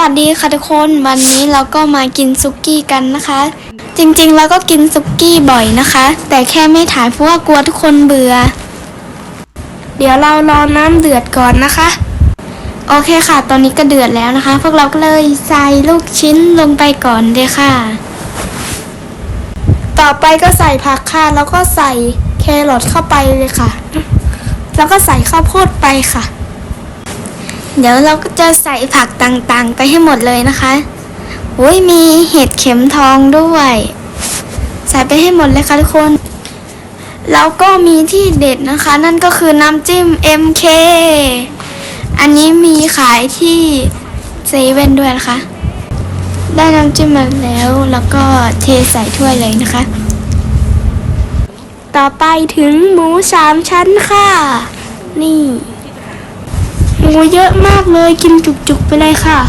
วัสดีค่ะทุกคนวันนี้เราก็มากินซุกี้กันนะคะ จริงๆเราก็กินซุกี้บ่อยนะคะ แต่แค่ไม่ถ่ายเพราะว่ากลัวทุกคนเบื่อ เดี๋ยวเรารอน้ำเดือดก่อนนะคะ โอเคค่ะ ตอนนี้ก็เดือดแล้วนะคะ พวกเราก็เลยใส่ลูกชิ้นลงไปก่อนเลยค่ะ ต่อไปก็ใส่ผักค่ะแล้วก็ใส่แครอทเข้าไปเลยค่ะ แล้วก็ใส่ข้าวโพดไปค่ะ เดี๋ยวเราก็จะใส่ผักต่างๆ ไปให้หมดเลยนะคะอุ้ยมีเห็ดเข็มทองด้วย ใส่ไปให้หมดเลยค่ะทุกคน แล้วก็มีที่เด็ดนะคะ นั่นก็คือน้ำจิ้ม MK อันนี้มีขายที่เซเว่นด้วยนะคะ ได้น้ำจิ้มมาแล้วแล้วก็เทใส่ถ้วยเลยนะคะ ต่อไปถึงหมูสามชั้นค่ะ นี่ มูเยอะมากเลยกินจุกๆไปเลยค่ะ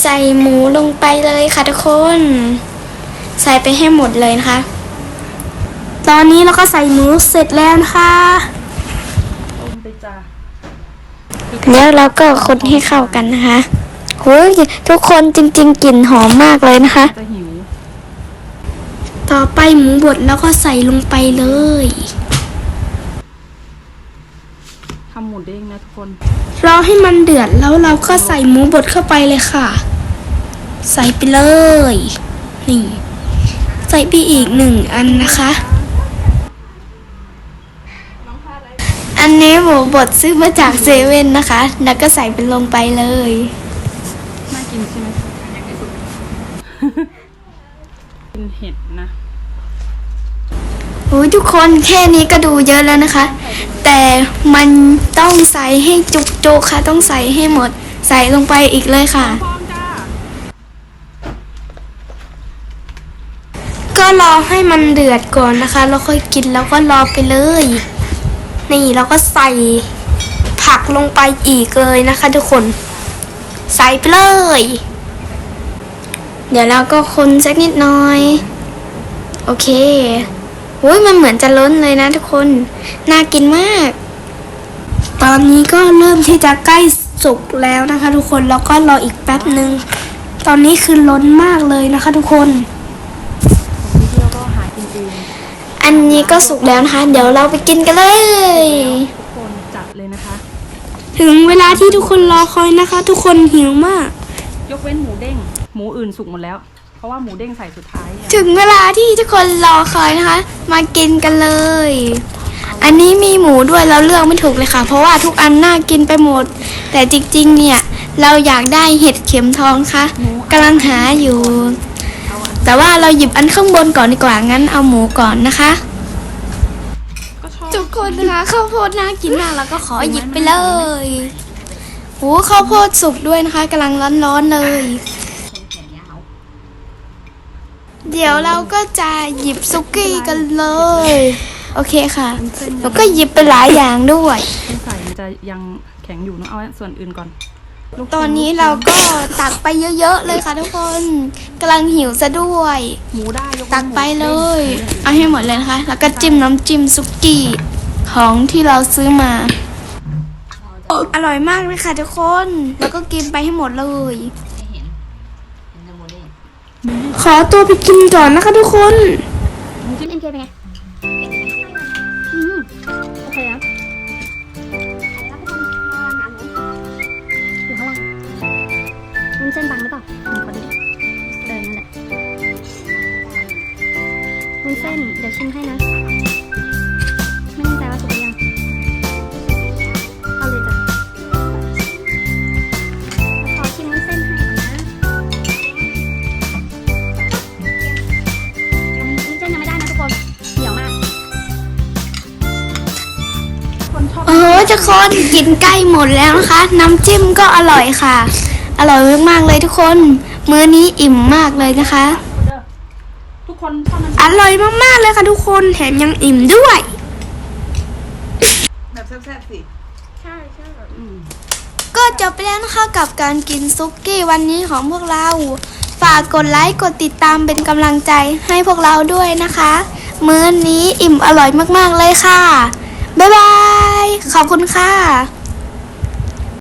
ใส่หมูลงไปเลยค่ะทุกคน ใส่ไปให้หมดเลยนะคะ ตอนนี้เราก็ใส่หมูเสร็จแล้วนะคะต้มไปจ้าแล้วเราก็คนให้เข้ากันนะคะโอ้ยทุกคนจริง ๆกลิ่นหอมมากเลยนะคะจะหิวต่อไปหมูบดแล้วก็ใส่ลงไปเลย ทำหมู เด้งนะทุกคน รอให้มันเดือดแล้วเราก็ใส่หมูบดเข้าไปเลยค่ะ ใส่ไปเลย นี่ ใส่ไปอีกหนึ่งอันนะคะ อันนี้หมูบดซื้อมาจากเซเว่นนะคะ แล้วก็ใส่เป็นลงไปเลย น่ากินใช่ไหมกินเห็ดนะโอ้ยทุกคนแค่นี้ก็ดูเยอะแล้วนะคะ แต่มันต้องใส่ให้จุกๆค่ะ ต้องใส่ให้หมด ใส่ลงไปอีกเลยค่ะ ก็รอให้มันเดือดก่อนนะคะ แล้วค่อยกินแล้วก็รอไปเลย นี่เราก็ใส่ผักลงไปอีกเลยนะคะ ทุกคน ใส่ไปเลย เดี๋ยวเราก็คนสักนิดหน่อย โอเค อุ้ยมันเหมือนจะล้นเลยนะทุกคน น่ากินมาก ตอนนี้ก็เริ่มที่จะใกล้สุกแล้วนะคะ ทุกคน แล้วก็รออีกแป๊บหนึ่ง ตอนนี้คือล้นมากเลยนะคะ ทุกคนของพี่เราก็หากินเองอันนี้ก็สุกแล้วนะคะ เดี๋ยวเราไปกินกันเลย ทุกคนจัดเลยนะคะ ถึงเวลาที่ทุกคนรอคอยนะคะ ทุกคนหิวมาก ยกเว้นหมูเด้ง หมูอื่นสุกหมดแล้ว เพราะว่าหมูเด้งใส่สุดท้ายไงถึงเวลาที่ทุกคนรอคอยนะคะ มากินกันเลย อันนี้มีหมูด้วยเราเลือกไม่ถูกเลยค่ะ เพราะว่าทุกอันน่ากินไปหมด แต่จริงๆ เนี่ย เราอยากได้เห็ดเข็มทองค่ะกำลังหาอยู่ แต่ว่าเราหยิบอันข้างบนก่อนดีกว่างั้นเอาหมูก่อนนะคะ ก็ชอบทุกคนนะคะข้าวโพดน่ากินมากแล้วก็ขอหยิบไปเลยโอ้ข้าวโพดสุกด้วยนะคะกำลังร้อนๆเลย เดี๋ยวเราก็จะหยิบซุกี้กันเลย โอเคค่ะแล้วก็หยิบไปหลายอย่างด้วยต้องใส่มันจะยังแข็งอยู่เนอะเอาส่วนอื่นก่อนลูกตอนนี้เราก็ตักไปเยอะๆเลยค่ะทุกคนกำลังหิวซะด้วย หมูได้ยกเว้นตักไปเลยหมูด้งเอาให้หมดเลยนะคะ แล้วก็จิ้มน้ำจิ้มซุกี้ของที่เราซื้อมา อร่อยมากเลยค่ะทุกคน แล้วก็กินไปให้หมดเลย ขอตัวไปกินก่อนนะคะทุกคนจิ้มเอ็มเคเป็นไงอืมโอเคนะอยู่ข้างล่างวุ้นเส้นบางหรือเปล่าขอดูเออนั่นแหละวุ้นเส้นเดี๋ยวชิมให้นะ ทุกคนกินใกล้หมดแล้วนะคะ น้ำจิ้มก็อร่อยค่ะ อร่อยมากๆเลยทุกคน มื้อนี้อิ่มมากเลยนะคะ ทุกคนชอบน้อร่อยมากๆเลยค่ะทุกคนแถมยังอิ่มด้วยำแบบแซ่บๆสิใช่ใช่อืมก็จบไปแล้วนะคะกับการกินซุกี้วันนี้ของพวกเรา ฝากกดไลค์กดติดตามเป็นกำลังใจให้พวกเราด้วยนะคะ มื้อนี้อิ่มอร่อยมากๆเลยค่ะ บ๊ายบาย ขอบคุณค่ะ